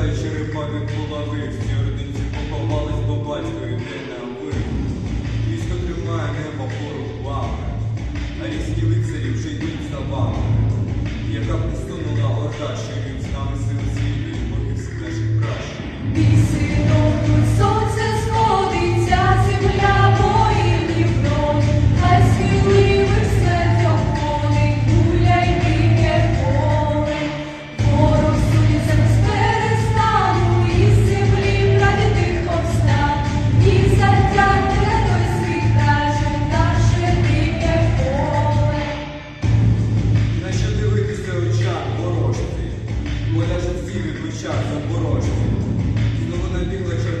Та черепами половив, всі родинці поховались, бо батько йде на ви. Місто тримає небо порубами, а різні лицарі вже йдуть за вами, яка пристанула орда, що оборожці. Знову набігла червона.